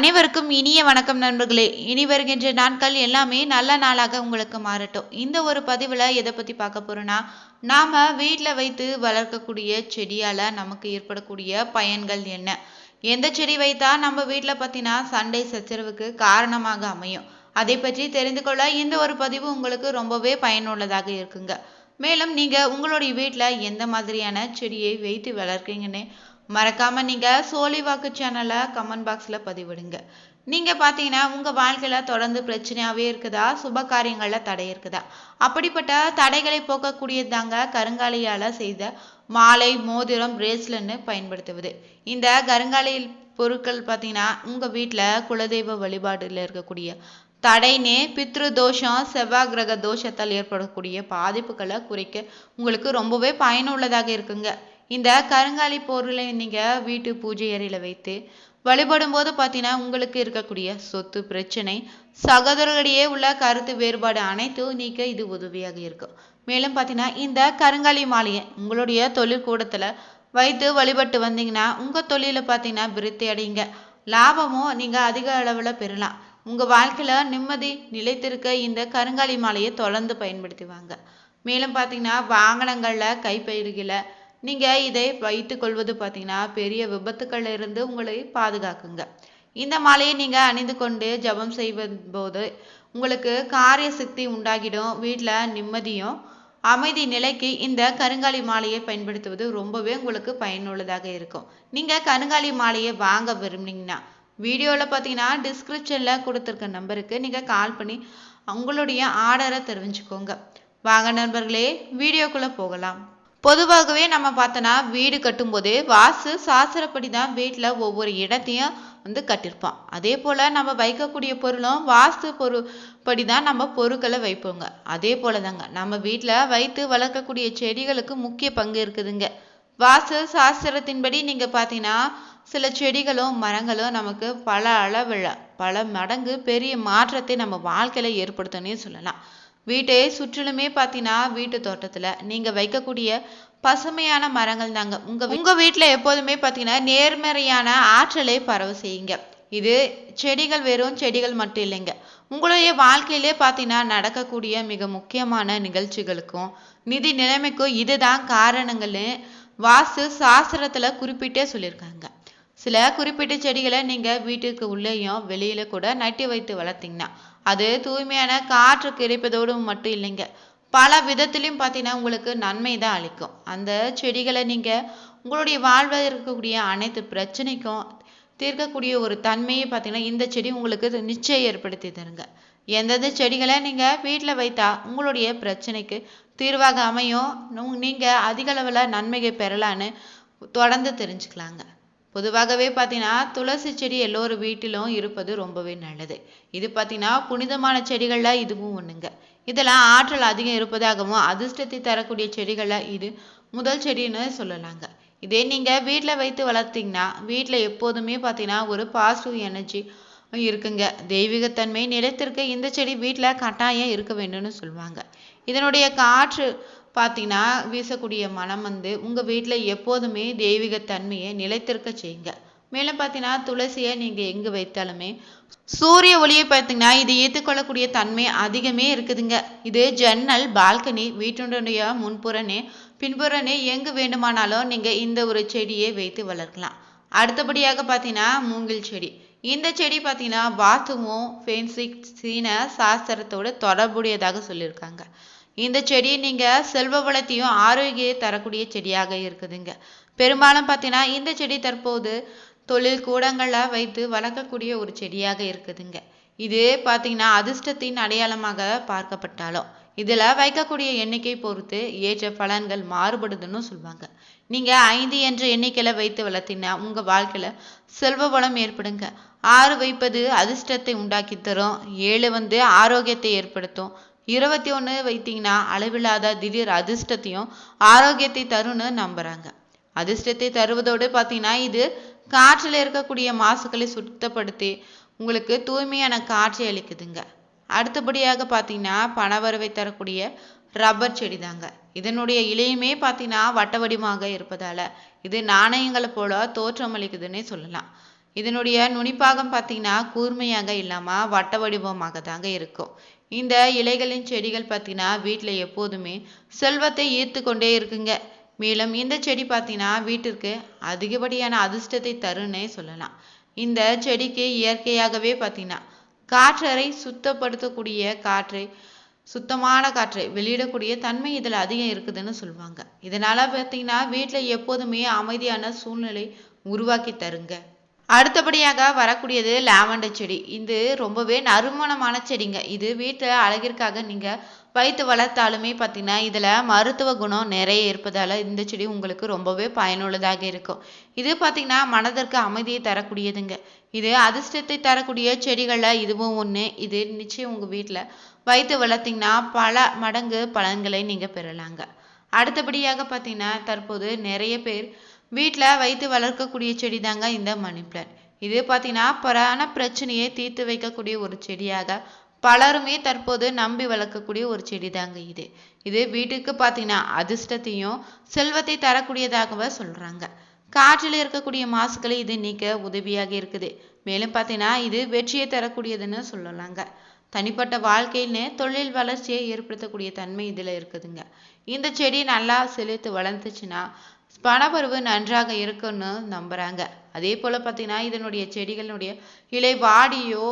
அனைவருக்கும் இனிய வணக்கம் நண்பர்களே. இனி வருகின்ற நாட்கள் எல்லாமே நல்ல நாளாக உங்களுக்கு மாறட்டும். இந்த ஒரு பதிவில் எதை பற்றி பார்க்க போகிறோன்னா நாம் வீட்டில் வைத்து வளர்க்கக்கூடிய செடியால் நமக்கு ஏற்படக்கூடிய பயன்கள் என்ன? எந்த செடி வைத்தா நம்ம வீட்டில் பார்த்தீங்கன்னா சண்டை சச்சரவுக்கு காரணமாக அமையும். அதை பற்றி தெரிந்து கொள்ள இந்த ஒரு பதிவு உங்களுக்கு ரொம்பவே பயனுள்ளதாக இருக்குங்க. மேலும் நீங்கள் உங்களுடைய வீட்டில் எந்த மாதிரியான செடியை வைத்து வளர்க்கீங்கன்னு மறக்காம நீங்க சோழிவாக்கு சேனலை கமெண்ட் பாக்ஸ்ல பதிவிடுங்க. நீங்க பாத்தீங்கன்னா உங்க வாழ்க்கையில தொடர்ந்து பிரச்சனையாவே இருக்குதா? சுப காரியங்கள்ல தடை இருக்குதா? அப்படிப்பட்ட தடைகளை போக்கக்கூடியதாங்க கருங்காலியால செய்த மாலை மோதிரம் பிரேஸ்லன்னு பயன்படுத்துவது. இந்த கருங்காலியில் பொருட்கள் பார்த்தீங்கன்னா உங்கள் வீட்டில் குலதெய்வ வழிபாடுல இருக்கக்கூடிய தடைனே பித்ரு தோஷம் செவ்வாய் கிரக தோஷத்தால் ஏற்படக்கூடிய பாதிப்புகளை குறைக்க உங்களுக்கு ரொம்பவே பயனுள்ளதாக இருக்குங்க. இந்த கருங்காலி பொருளை நீங்கள் வீட்டு பூஜை அறையில் வைத்து வழிபடும் போது பார்த்தீங்கன்னா உங்களுக்கு இருக்கக்கூடிய சொத்து பிரச்சனை சகோதரர்களிடையே உள்ள கருத்து வேறுபாடு அனைத்தும் நீக்க இது உதவியாக இருக்கும். மேலும் பார்த்தீங்கன்னா இந்த கருங்காலி மாலையை உங்களுடைய தொழிற்கூடத்தில் வைத்து வழிபட்டு வந்தீங்கன்னா உங்கள் தொழிலில் பார்த்தீங்கன்னா விருத்தி அடைங்க லாபமும் நீங்கள் அதிக அளவில் பெறலாம். உங்கள் வாழ்க்கையில் நிம்மதி நிலைத்திருக்க இந்த கருங்காலி மாலையை தொடர்ந்து பயன்படுத்தி வாங்க. மேலும் பார்த்தீங்கன்னா வாகனங்களில் கைப்பயிர்களை நீங்கள் இதை வைத்துக்கொள்வது பார்த்தீங்கன்னா பெரிய விபத்துக்கள்ல இருந்து உங்களை பாதுகாக்குங்க. இந்த மாலையை நீங்கள் அணிந்து கொண்டு ஜபம் செய்வது போது உங்களுக்கு காரிய சக்தி உண்டாகிடும் வீட்டில் நிம்மதியும் அமைதி நிலைக்கு இந்த கருங்காலி மாலையை பயன்படுத்துவது ரொம்பவே உங்களுக்கு பயனுள்ளதாக இருக்கும். நீங்கள் கருங்காலி மாலையை வாங்க விரும்புனீங்கன்னா வீடியோவில் பார்த்தீங்கன்னா டிஸ்கிரிப்ஷனில் கொடுத்துருக்க நம்பருக்கு நீங்கள் கால் பண்ணி உங்களுடைய ஆர்டரை தெரிவிச்சுக்கோங்க வாங்க நண்பர்களே வீடியோக்குள்ளே போகலாம். பொதுவாகவே நம்ம பார்த்தோன்னா வீடு கட்டும்போது வாஸ்து சாஸ்திரப்படி தான் வீட்டில் ஒவ்வொரு இடத்தையும் வந்து கட்டியிருப்பான் அதே போல் நம்ம வைக்கக்கூடிய பொருளும் வாஸ்து பொரு படி தான் நம்ம பொருட்களை வைப்போங்க. அதே போல தாங்க நம்ம வீட்டில் வைத்து வளர்க்கக்கூடிய செடிகளுக்கு முக்கிய பங்கு இருக்குதுங்க. வாஸ்து சாஸ்திரத்தின்படி நீங்கள் பார்த்தீங்கன்னா சில செடிகளும் மரங்களும் நமக்கு பல அளவில் பல மடங்கு பெரிய மாற்றத்தை நம்ம வாழ்க்கையில் ஏற்படுத்தணும்னே சொல்லலாம். வீட்டை சுற்றிலுமே பார்த்தீங்கன்னா வீட்டு தோட்டத்தில். நீங்கள் வைக்கக்கூடிய பசுமையான மரங்கள் தாங்க. உங்கள் உங்கள் வீட்டில் எப்போதுமே பார்த்தீங்கன்னா நேர்மறையான ஆற்றலை பரவ செய்யுங்க. இது செடிகள் வெறும் செடிகள் மட்டும் இல்லைங்க. உங்களுடைய வாழ்க்கையிலே பார்த்தீங்கன்னா நடக்கக்கூடிய மிக முக்கியமான நிகழ்ச்சிகளுக்கும் நிதி நிலைமைக்கும் இதுதான் காரணங்கள்னு வாஸ்து சாஸ்திரத்தில் குறிப்பிட்டே சொல்லியிருக்காங்க. சில குறிப்பிட்ட செடிகளை நீங்கள் வீட்டுக்கு உள்ளேயும் வெளியில கூட நட்டி வைத்து வளர்த்தீங்கன்னா அது தூய்மையான காற்று கிடைப்பதோடு மட்டும் இல்லைங்க. பல விதத்திலையும் பார்த்தீங்கன்னா உங்களுக்கு நன்மை தான் அளிக்கும். அந்த செடிகளை நீங்கள் உங்களுடைய வாழ்வில் இருக்கக்கூடிய அனைத்து பிரச்சனைக்கும் தீர்க்கக்கூடிய ஒரு தன்மையை பார்த்தீங்கன்னா இந்த செடி உங்களுக்கு நிச்சயம் ஏற்படுத்தி தருங்க. எந்தெந்த செடிகளை நீங்கள் வீட்டில் வைத்தா உங்களுடைய பிரச்சனைக்கு தீர்வாக அமையும். நீங்கள் அதிக அளவில் நன்மையை பெறலான்னு தொடர்ந்து தெரிஞ்சுக்கலாங்க. பொதுவாகவே பார்த்தீங்கன்னா துளசி செடி எல்லோரு வீட்டிலும் இருப்பது ரொம்பவே நல்லது. இது பார்த்தீங்கன்னா புனிதமான செடிகளில் இதுவும் ஒன்றுங்க இதெல்லாம் ஆற்றல் அதிகம் இருப்பதாகவும் அதிர்ஷ்டத்தை தரக்கூடிய செடிகளில் இது முதல் செடின்னு சொல்லலாங்க. இதே நீங்கள் வீட்டில் வைத்து வளர்த்தீங்கன்னா வீட்டில் எப்போதுமே பார்த்தீங்கன்னா ஒரு பாசிட்டிவ் எனர்ஜி இருக்குங்க. தெய்வீகத்தன்மை நிலைத்திருக்க இந்த செடி வீட்டில் கட்டாயம் இருக்க வேண்டும்னு சொல்லுவாங்க. இதனுடைய காற்று பார்த்தீங்கன்னா வீசக்கூடிய மனம் வந்து உங்கள் வீட்டில் எப்போதுமே தெய்வீகத்தன்மையை நிலைத்திருக்க செய்யுங்க. மேலும் பார்த்தீங்கன்னா துளசியை நீங்கள் எங்கே வைத்தாலுமே சூரிய ஒளியை பார்த்தீங்கன்னா இது ஏற்றுக்கொள்ளக்கூடிய தன்மை அதிகமே இருக்குதுங்க. இது ஜன்னல் பால்கனி வீட்டுடைய முன்புறனே பின்புறனே எங்கு வேண்டுமானாலும் நீங்கள் இந்த ஒரு செடியை வைத்து வளர்க்கலாம். அடுத்தபடியாக பார்த்தீங்கன்னா மூங்கில் செடி. இந்த செடி பார்த்தீங்கன்னா வாத்துவும் ஃபேன்சிக் சீன சாஸ்திரத்தோடு தொடர்புடையதாக சொல்லியிருக்காங்க. இந்த செடி நீங்கள் செல்வ வளத்தையும் ஆரோக்கிய தரக்கூடிய செடியாக இருக்குதுங்க. பெரும்பாலும் பார்த்தீங்கன்னா இந்த செடி தற்போது தொழில் கூடங்களில் வைத்து வளர்க்கக்கூடிய ஒரு செடியாக இருக்குதுங்க. இது பார்த்தீங்கன்னா அதிர்ஷ்டத்தின் அடையாளமாக பார்க்கப்பட்டாலும் இதில் வைக்கக்கூடிய எண்ணிக்கை பொறுத்து ஏற்ற பலன்கள் மாறுபடுதுன்னு சொல்லுவாங்க நீங்கள் ஐந்து என்ற எண்ணிக்கையில் வைத்து வளர்த்தீங்கன்னா உங்கள் வாழ்க்கையில் செல்வ வளம் ஏற்படுங்க. ஆறு வைப்பது அதிர்ஷ்டத்தை உண்டாக்கி தரும். ஏழு வந்து ஆரோக்கியத்தை ஏற்படுத்தும். இருபத்தி ஒன்று வைத்தீங்கன்னா அளவில்லாத திடீர் அதிர்ஷ்டத்தையும் ஆரோக்கியத்தை தரும்னு நம்புறாங்க. அதிர்ஷ்டத்தை தருவதோடு பார்த்தீங்கன்னா இது காற்றில் இருக்கக்கூடிய மாசுக்களை சுத்தப்படுத்தி உங்களுக்கு தூய்மையான காட்சி அளிக்குதுங்க. அடுத்தபடியாக பார்த்தீங்கன்னா பணவரவை தரக்கூடிய ரப்பர் செடி தாங்க இதனுடைய இலையுமே பார்த்தீங்கன்னா வட்ட வடிவமாக இருப்பதால இது நாணயங்களை போல தோற்றம் அளிக்குதுன்னே சொல்லலாம். இதனுடைய நுனிப்பாகம் பார்த்தீங்கன்னா கூர்மையாக இல்லாமல் வட்ட வடிவமாக தாங்க இருக்கும். இந்த இலைகளின் செடிகள் பார்த்தீங்கன்னா வீட்டில் எப்போதுமே செல்வத்தை ஈர்த்து கொண்டே இருக்குங்க. மேலும் இந்த செடி பார்த்தீங்கன்னா வீட்டிற்கு அதிகப்படியான அதிர்ஷ்டத்தை தருன்னே சொல்லலாம். இந்த செடிக்கு இயற்கையாகவே பார்த்தீங்கன்னா காற்றறை சுத்தப்படுத்தக்கூடிய காற்றை சுத்தமான காற்றை வெளியிடக்கூடிய தன்மை இதில் அதிகம் இருக்குதுன்னு சொல்லுவாங்க இதனால் பார்த்தீங்கன்னா வீட்டில் எப்போதுமே அமைதியான சூழ்நிலை உருவாக்கி தருங்க. அடுத்தபடியாக வரக்கூடியது லாவெண்டர் செடி. இது ரொம்பவே நறுமணமான செடிங்க. இது வீட்டில் அழகிற்காக நீங்கள் வைத்து வளர்த்தாலுமே பார்த்தீங்கன்னா இதில் மருத்துவ குணம் நிறைய இருப்பதால் இந்த செடி உங்களுக்கு ரொம்பவே பயனுள்ளதாக இருக்கும். இது பார்த்தீங்கன்னா மனதிற்கு அமைதியை தரக்கூடியதுங்க. இது அதிர்ஷ்டத்தை தரக்கூடிய செடிகளில் இதுவும் ஒன்று இது நிச்சயம் உங்கள் வீட்டில் வைத்து வளர்த்திங்கன்னா பல மடங்கு பலன்களை நீங்கள் பெறலாங்க. அடுத்தபடியாக பார்த்தீங்கன்னா தற்போது நிறைய பேர் வீட்டில் வைத்து வளர்க்கக்கூடிய செடி தாங்க இந்த மணி பிளான்ட் இது பார்த்தீங்கன்னா பரான பிரச்சனையை தீர்த்து வைக்கக்கூடிய ஒரு செடியாக பலருமே தற்போது நம்பி வளர்க்கக்கூடிய ஒரு செடி தாங்க இது. இது வீட்டுக்கு பார்த்தீங்கன்னா அதிர்ஷ்டத்தையும் செல்வத்தை தரக்கூடியதாகவே சொல்கிறாங்க காற்றில் இருக்கக்கூடிய மாசுக்களை இது நீக்க உதவியாக இருக்குது. மேலும் பார்த்தீங்கன்னா இது வெற்றியை தரக்கூடியதுன்னு சொல்லலாங்க. தனிப்பட்ட வாழ்க்கையிலே தொழில் வளர்ச்சியை ஏற்படுத்தக்கூடிய தன்மை இதில் இருக்குதுங்க. இந்த செடி நல்லா செலுத்து வளர்ந்துச்சுன்னா பணப்பருவு நன்றாக இருக்குன்னு நம்புகிறாங்க அதே போல் பார்த்தீங்கன்னா இதனுடைய செடிகளினுடைய இலை வாடியோ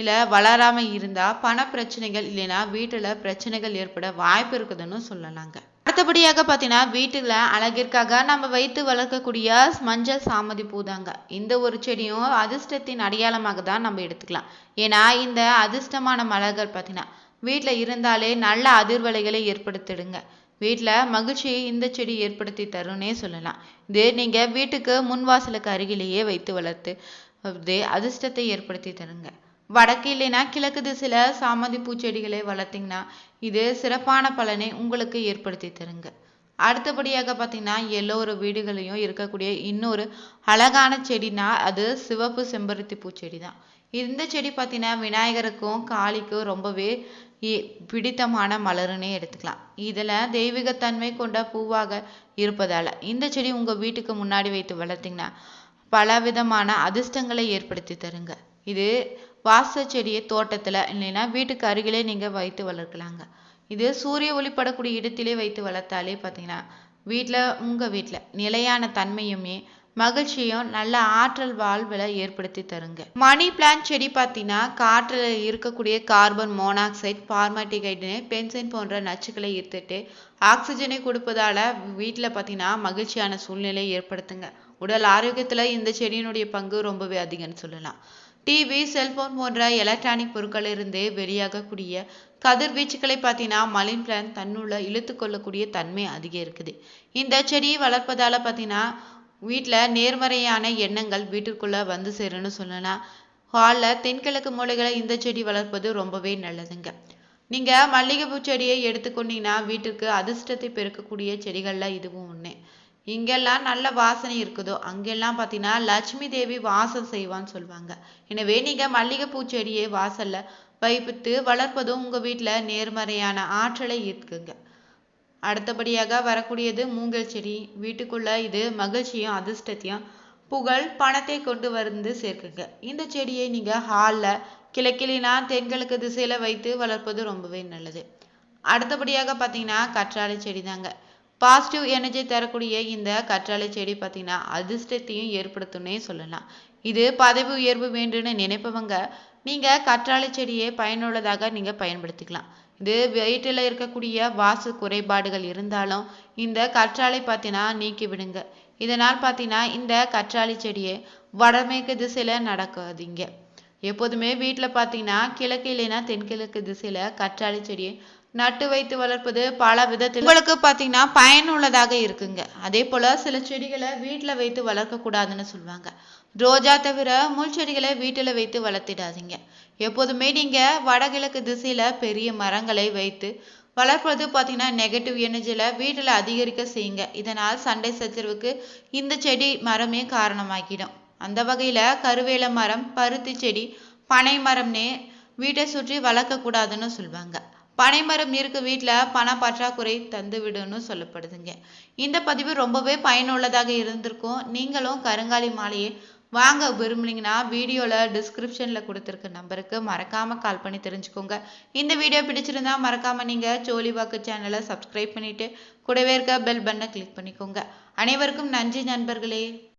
இல்லை வளராமல் இருந்தால் பண பிரச்சனைகள் இல்லைன்னா வீட்டில் பிரச்சனைகள் ஏற்பட வாய்ப்பு இருக்குதுன்னு சொல்லலாங்க. அடுத்தபடியாக பார்த்தீங்கன்னா வீட்டில் அழகிற்காக நம்ம வைத்து வளர்க்கக்கூடிய மஞ்சள் சாமதி பூதாங்க. இந்த ஒரு செடியும் அதிர்ஷ்டத்தின் அடையாளமாக தான் நம்ம எடுத்துக்கலாம். ஏன்னா இந்த அதிர்ஷ்டமான மலர்கள் பார்த்தீங்கன்னா வீட்டில் இருந்தாலே நல்ல அதிர்வலைகளை ஏற்படுத்திடுங்க. வீட்டில் மகிழ்ச்சியை இந்த செடி ஏற்படுத்தி தரும்னே சொல்லலாம். இது நீங்கள் வீட்டுக்கு முன்வாசலுக்கு அருகிலேயே வைத்து வளர்த்து இது அதிர்ஷ்டத்தை ஏற்படுத்தி தருங்க. வடக்கு இல்லைன்னா கிழக்கு திசையில் சாமந்தி பூச்செடிகளை வளர்த்தீங்கன்னா இது சிறப்பான பலனை உங்களுக்கு ஏற்படுத்தி தருங்க. அடுத்தபடியாக பார்த்தீங்கன்னா எல்லோரு வீடுகளையும் இருக்கக்கூடிய இன்னொரு அழகான செடினா அது சிவப்பு செம்பருத்தி பூச்செடி தான் இந்த செடி பார்த்தீங்கன்னா விநாயகருக்கும் காளிக்கும் ரொம்பவே பிடித்தமான மலருன்னே எடுத்துக்கலாம். இதில் தெய்வீகத்தன்மை கொண்ட பூவாக இருப்பதால் இந்த செடி உங்கள் வீட்டுக்கு முன்னாடி வைத்து வளர்த்திங்கன்னா பல விதமான அதிர்ஷ்டங்களை ஏற்படுத்தி தருங்க. இது வாச செடியை தோட்டத்தில் இல்லைன்னா வீட்டுக்கு அருகிலே நீங்கள் வைத்து வளர்க்கலாங்க. இது சூரிய ஒளிப்படக்கூடிய இடத்திலே வைத்து வளர்த்தாலே பார்த்தீங்கன்னா வீட்டில் உங்கள் வீட்டில் நிலையான தன்மையுமே மகிழ்ச்சியும் நல்ல ஆற்றல் வாழ்வில் ஏற்படுத்தி தருங்க. மணி பிளான்ட் செடி பார்த்தீங்கன்னா காற்றில் இருக்கக்கூடிய கார்பன் மோனாக்சைடு பார்மாட்டிகைடு பென்சின் போன்ற நச்சுக்களை ஈர்த்துட்டு ஆக்சிஜனை கொடுப்பதால வீட்டில் பார்த்தீங்கன்னா மகிழ்ச்சியான சூழ்நிலை ஏற்படுத்துங்க. உடல் ஆரோக்கியத்தில் இந்த செடியினுடைய பங்கு ரொம்பவே அதிகம்னு சொல்லலாம். டிவி செல்போன் போன்ற எலக்ட்ரானிக் பொருட்களிலிருந்து வெளியாகக்கூடிய கதிர்வீச்சுக்களை பார்த்தீங்கன்னா மலின் பிளான் தன்னுள்ள இழுத்து கொள்ளக்கூடிய தன்மை அதிகம் இருக்குது இந்த செடியை வளர்ப்பதால பார்த்தீங்கன்னா வீட்டில் நேர்மறையான எண்ணங்கள் வீட்டிற்குள்ளே வந்து சேரும்னு சொல்லலாம் ஹாலில் தென்கிழக்கு மூலைகளை இந்த செடி வளர்ப்பது ரொம்பவே நல்லதுங்க. நீங்கள் மல்லிகைப்பூ செடியை எடுத்துக்கொண்டீங்கன்னா வீட்டிற்கு அதிர்ஷ்டத்தை பெருக்கக்கூடிய செடிகளில் இதுவும் ஒன்று இங்கெல்லாம் நல்ல வாசனை இருக்குதோ அங்கெல்லாம் பார்த்தீங்கன்னா லட்சுமி தேவி வாசம் செய்வான்னு சொல்லுவாங்க எனவே நீங்கள் மல்லிகைப்பூ செடியை வாசலில் வைப்பித்து வளர்ப்பதும் உங்கள் வீட்டில் நேர்மறையான ஆற்றலை ஈர்க்குங்க. அடுத்தபடியாக வரக்கூடியது மூங்கல் செடி. வீட்டுக்குள்ள இது மகிழ்ச்சியும் அதிர்ஷ்டத்தையும் புகழ் பணத்தை கொண்டு வந்து சேர்க்குங்க. இந்த செடியை நீங்கள் ஹாலில் கிழக்கிலினா தென்கிழக்கு திசையில் வைத்து வளர்ப்பது ரொம்பவே நல்லது. அடுத்தபடியாக பார்த்தீங்கன்னா கற்றாழை செடி தாங்க பாசிட்டிவ் எனர்ஜி தரக்கூடிய இந்த கற்றாழை செடி பார்த்தீங்கன்னா அதிர்ஷ்டத்தையும் ஏற்படுத்தும்னே சொல்லலாம். இது பதவி உயர்வு வேண்டும்னு நினைப்பவங்க நீங்கள் கற்றாழை செடியை பயனுள்ளதாக நீங்கள் பயன்படுத்திக்கலாம். இது வயிற்றில் இருக்கக்கூடிய வாசு குறைபாடுகள் இருந்தாலும் இந்த கற்றாழை பார்த்தீங்கன்னா நீக்கி விடுங்க இதனால் பார்த்தீங்கன்னா இந்த கற்றாழை செடியை வடமேற்கு திசையில் நடக்காதீங்க. எப்போதுமே வீட்டில் பார்த்தீங்கன்னா கிழக்கு இல்லைன்னா தென்கிழக்கு திசையில் கற்றாழை செடியை நட்டு வைத்து வளர்ப்பது பல விதத்தில் உங்களுக்கு பார்த்தீங்கன்னா பயனுள்ளதாக இருக்குங்க. அதே போல் சில செடிகளை வீட்டில் வைத்து வளர்க்கக்கூடாதுன்னு சொல்லுவாங்க ரோஜா தவிர முள் செடிகளை வீட்டில் வைத்து வளர்த்திடாதீங்க. எப்போதுமே நீங்கள் வடகிழக்கு திசையில் பெரிய மரங்களை வைத்து வளர்ப்பது பார்த்தீங்கன்னா நெகட்டிவ் எனர்ஜியில் வீட்டில் அதிகரிக்க செய்யுங்க. இதனால் சண்டை சச்சரவுக்கு இந்த செடி மரமே காரணமாக்கிடும் அந்த வகையில் கருவேல மரம் பருத்தி செடி பனை மரம்னே வீட்டை சுற்றி வளர்க்கக்கூடாதுன்னு சொல்லுவாங்க பனைமரம் இருக்கு வீட்டில் பண பற்றாக்குறை தந்து விடுன்னு சொல்லப்படுதுங்க. இந்த பதிவு ரொம்பவே பயனுள்ளதாக இருந்திருக்கும். நீங்களும் கருங்காலி மாலையை வாங்க விரும்புனீங்கன்னா வீடியோவில் டிஸ்கிரிப்ஷனில் கொடுத்துருக்க நம்பருக்கு மறக்காமல் கால் பண்ணி தெரிஞ்சுக்கோங்க. இந்த வீடியோ பிடிச்சிருந்தா மறக்காமல் நீங்கள் சோழிவாக்கு சேனலை சப்ஸ்கிரைப் பண்ணிவிட்டு கூடவே இருக்க பெல் பட்டனை கிளிக் பண்ணிக்கோங்க. அனைவருக்கும் நன்றி நண்பர்களே.